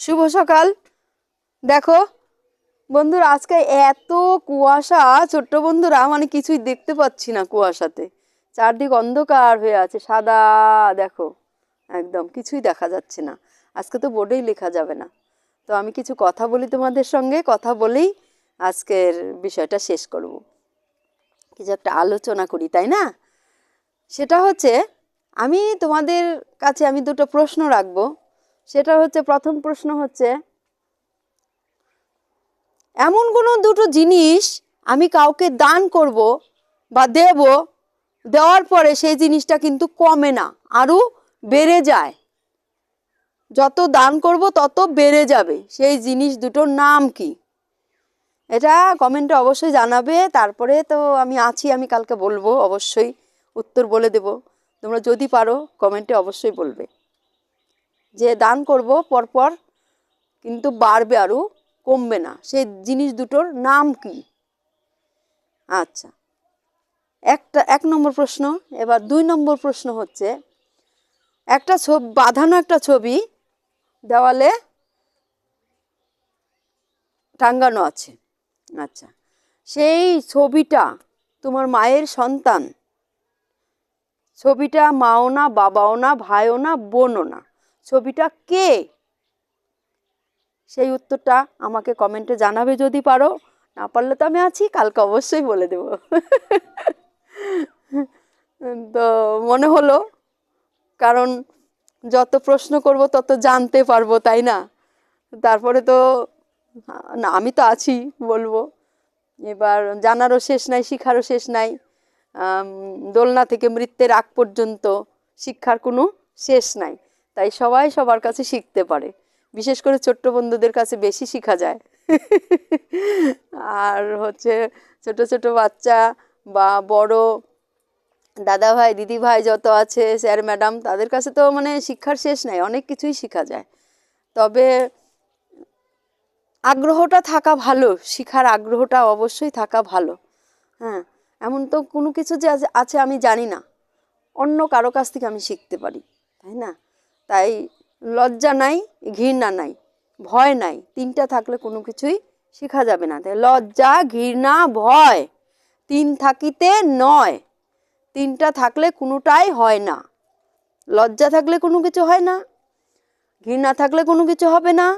শুভ সকাল। দেখো, বন্ধুরা, আজকে এত কুয়াশা, ছোট্ট বন্ধুরা মানে কিছুই দেখতে পাচ্ছি না কুয়াশাতে। চারদিক অন্ধকার হয়ে আছে, সাদা, দেখো, একদম, কিছুই দেখা যাচ্ছে না। আজকে তো বোর্ডেই লেখা যাবে না। তো আমি কিছু কথা বলি তোমাদের সঙ্গে, কথা বলেই আজকের বিষয়টা শেষ করব। কিছু একটা আলোচনা করি, তাই না? সেটা হচ্ছে, আমি তোমাদের কাছে আমি দুটো প্রশ্ন রাখব। সেটা হচ্ছে প্রথম প্রশ্ন হচ্ছে, এমন কোনো দুটো জিনিস আমি কাউকে দান করব বা দেব, দেওয়ার পরে সেই জিনিসটা কিন্তু কমে না, আরও বেড়ে যায়। যত দান করব তত বেড়ে যাবে, সেই জিনিস দুটোর নাম কি? এটা কমেন্টে অবশ্যই জানাবে, তারপরে তো আমি আছি, আমি কালকে বলব, অবশ্যই উত্তর বলে দেব। তোমরা যদি পারো, কমেন্টে অবশ্যই বলবে। যে দান করব পরপর, কিন্তু বাড়বে আরও কমবে না। সেই জিনিস দুটোর নাম কি? আচ্ছা একটা, এক নম্বর প্রশ্ন, এবার দুই নম্বর প্রশ্ন হচ্ছে, একটা ছবি, বাঁধানো একটা ছবি দেওয়ালে টাঙ্গানো আছে। আচ্ছা সেই ছবিটা তোমার মায়ের সন্তান, ছবিটা মাও না, বাবাও না, ভাইও না, বোনও না। ছবিটা কে? সেই উত্তরটা আমাকে কমেন্টে জানাবে যদি পারো। না পারলে তো আমি আছি, কালকে অবশ্যই বলে দেব। তো মনে হলো, কারণ যত প্রশ্ন করব তত জানতে পারব, তাই না? তারপরে তো, না, আমি তো আছি বলব। এবার জানারও শেষ নাই, শিখারও শেষ নাই। দোলনা থেকে মৃত্যের আগ পর্যন্ত শিক্ষার কোনো শেষ নাই। তাই সবাই সবার কাছে শিখতে পারে। বিশেষ করে ছোট্ট বন্ধুদের কাছে বেশি শেখা যায়। আর হচ্ছে ছোট ছোট বাচ্চা বা বড় দাদা ভাই দিদি ভাই যত আছে, স্যার, ম্যাডাম, তাদের কাছে তো মানে শিক্ষার শেষ নাই, অনেক কিছুই শেখা যায়। তবে আগ্রহটা থাকা ভালো, শিখার আগ্রহটা অবশ্যই থাকা ভালো। হ্যাঁ এমন তো কোনো কিছু যে আছে- আমি জানি না। অন্য কারও কাছ থেকে আমি শিখতে পারি, তাই না? তাই লজ্জা নাই, ঘৃণা নাই, ভয় নাই। তিনটা থাকলে কোনো কিছুই শেখা যাবে না। তাই লজ্জা, ঘৃণা, ভয় তিন থাকিতে নয়। তিনটা থাকলে কোনোটাই হয় না। লজ্জা থাকলে কোনো কিছু হয় না, ঘৃণা থাকলে কোনো কিছু হবে না,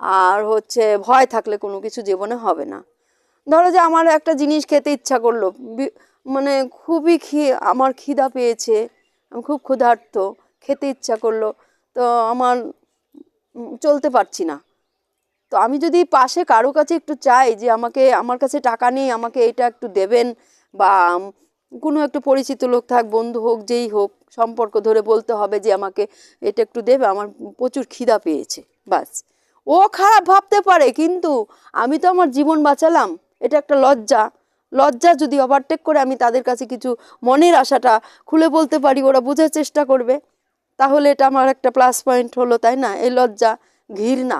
আর হচ্ছে ভয় থাকলে কোনো কিছু জীবনে হবে না। ধরো যে আমার একটা জিনিস খেতে ইচ্ছা করল মানে খুবই খি আমার খিদা পেয়েছে, আমি খুব ক্ষুধার্ত। খেতে ইচ্ছা করল। তো আমার চলতে পারছি না। তো আমি যদি পাশে কারও কাছে একটু চাই যে আমাকে, আমার কাছে টাকা নেই, আমাকে এটা একটু দেবেন বা কোনো একটা পরিচিত লোক থাক, বন্ধু হোক, যেই হোক, সম্পর্ক ধরে বলতে হবে যে আমাকে এটা একটু দেবে, আমার প্রচুর খিদা পেয়েছে, বাস। ও খারাপ ভাবতে পারে, কিন্তু আমি তো আমার জীবন বাঁচালাম, এটা একটা লজ্জা। লজ্জা যদি ওভারটেক করে আমি তাদের কাছে কিছু মনের আশাটা খুলে বলতে পারি, ওরা বোঝার চেষ্টা করবে। তাহলে এটা আমার একটা প্লাস পয়েন্ট হলো, তাই না? এই লজ্জা, ঘৃণা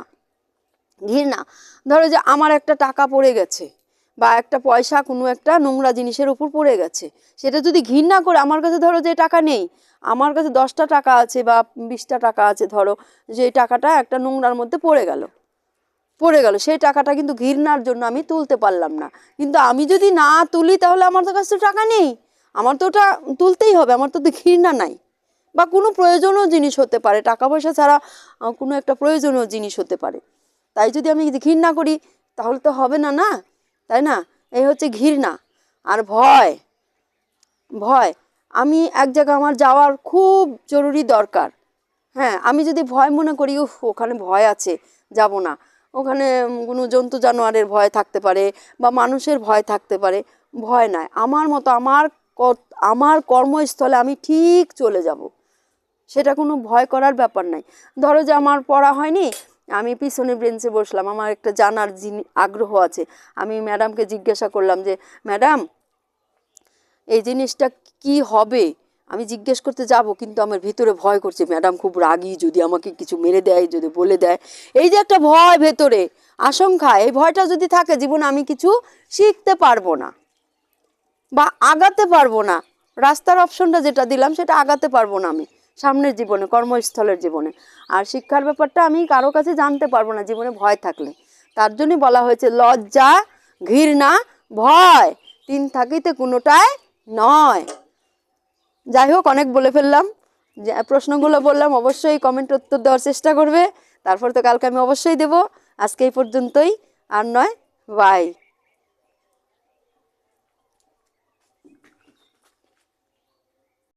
ঘৃণা। ধরো যে আমার একটা টাকা পড়ে গেছে বা একটা পয়সা কোনো একটা নোংরা জিনিসের উপর পড়ে গেছে, সেটা যদি ঘৃণা করে, আমার কাছে ধরো যে টাকা নেই, আমার কাছে দশটা টাকা আছে বা বিশটা টাকা আছে, ধরো যে টাকাটা একটা নোংরার মধ্যে পড়ে গেল পড়ে গেল, সেই টাকাটা কিন্তু ঘৃণার জন্য আমি তুলতে পারলাম না। কিন্তু আমি যদি না তুলি, তাহলে আমার তো কাছে তো টাকা নেই, আমার তো ওটা তুলতেই হবে, আমার তো ঘৃণা নাই। বা কোনো প্রয়োজনীয় জিনিস হতে পারে। টাকা পয়সা ছাড়া কোনো একটা প্রয়োজনীয় জিনিস হতে পারে। তাই যদি আমি ঘৃণা করি, তাহলে তো হবে না না? তাই না? এই হচ্ছে ঘৃণা আর ভয়। ভয়। আমি এক জায়গায় আমার যাওয়ার খুব জরুরি দরকার। হ্যাঁ আমি যদি ভয় মনে করি, উফ, ওখানে ভয় আছে, যাব না। ওখানে কোনো জন্তু জানোয়ারের ভয় থাকতে পারে বা মানুষের ভয় থাকতে পারে, ভয় নাই। আমার মতো, আমার আমার কর্মস্থলে আমি ঠিক চলে যাব। সেটা কোনো ভয় করার ব্যাপার নাই। ধরো যে আমার পড়া হয়নি, আমি পিছনে বেঞ্চে বসলাম, আমার একটা জানার জিনি আগ্রহ আছে। আমি ম্যাডামকে জিজ্ঞাসা করলাম যে ম্যাডাম এই জিনিসটা কি হবে? আমি জিজ্ঞেস করতে যাব, কিন্তু আমার ভিতরে ভয় করছে। ম্যাডাম খুব রাগী, যদি আমাকে কিছু মেরে দেয়, যদি বলে দেয়। এই যে একটা ভয় ভেতরে, আশঙ্কা, এই ভয়টা যদি থাকে, জীবনে আমি কিছু শিখতে পারব না বা আগাতে পারব না। রাস্তার অপশনটা যেটা দিলাম, সেটা আগাতে পারব না আমি। সামনের জীবনে, কর্মস্থলের জীবনে। আর শিক্ষার ব্যাপারটা আমি কারও কাছে জানতে পারব না, জীবনে ভয় থাকলে। তার জন্যই বলা হয়েছে, লজ্জা, ঘৃণা, ভয়, তিন থাকিতে কোনোটাই নয়। যাই হোক, অনেক বলে ফেললাম। প্রশ্নগুলো বললাম, অবশ্যই কমেন্ট উত্তর দেওয়ার চেষ্টা করবে। তারপর তো কালকে আমি অবশ্যই দেব। আজকে এই পর্যন্তই, আর নয় বাই